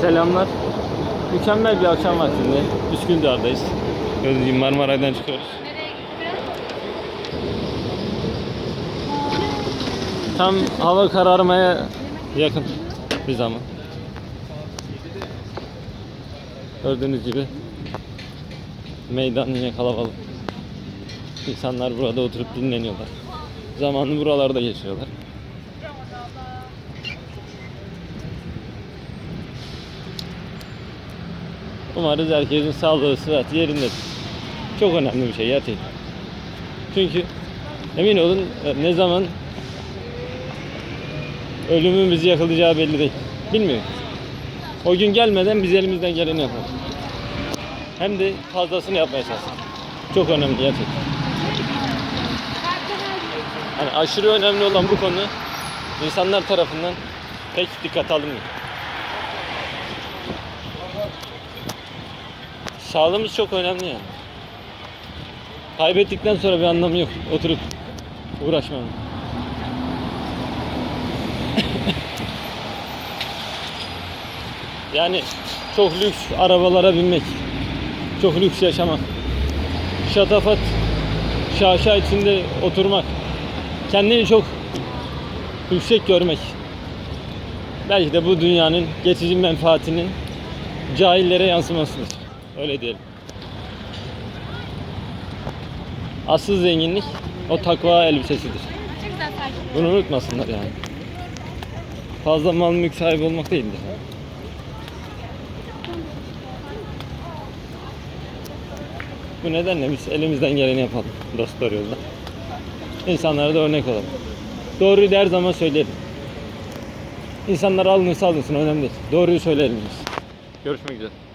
Selamlar. Mükemmel bir akşam vaktinde Üsküdar'dayız. Gördüğünüz gibi Marmaray'dan çıkıyoruz. Tam hava kararmaya yakın bir zaman. Gördüğünüz gibi meydan yine kalabalık. İnsanlar burada oturup dinleniyorlar. Zamanını buralarda geçiriyorlar. Umarız herkesin sağlığı, sıhhati yerindedir. Çok önemli bir şey gerçekten. Çünkü emin olun e, ne zaman ölümün bizi yakalayacağı belli değil. Bilmiyoruz. O gün gelmeden biz elimizden geleni yapalım. Hem de fazlasını yapmaya çalışalım. Çok önemli gerçekten. Hani aşırı önemli olan bu konu insanlar tarafından pek dikkat alınmıyor. Sağlığımız çok önemli yani. Kaybettikten sonra bir anlamı yok. Oturup uğraşmanın. yani çok lüks arabalara binmek, çok lüks yaşamak, şatafat, şaşa içinde oturmak, kendini çok yüksek görmek. Belki de bu dünyanın geçici menfaatinin cahillere yansımasıdır. Öyle diyelim. Asıl zenginlik o takva elbisesidir. Bunu unutmasınlar yani. Fazla mal mülk sahibi olmak değildir. Bu nedenle biz elimizden geleni yapalım dostlar yolda. İnsanlara da örnek olalım. Doğruyu her zaman söyleyelim. İnsanlar alınırsa alınsın önemli değil. Doğruyu söyleyelim biz. Görüşmek üzere.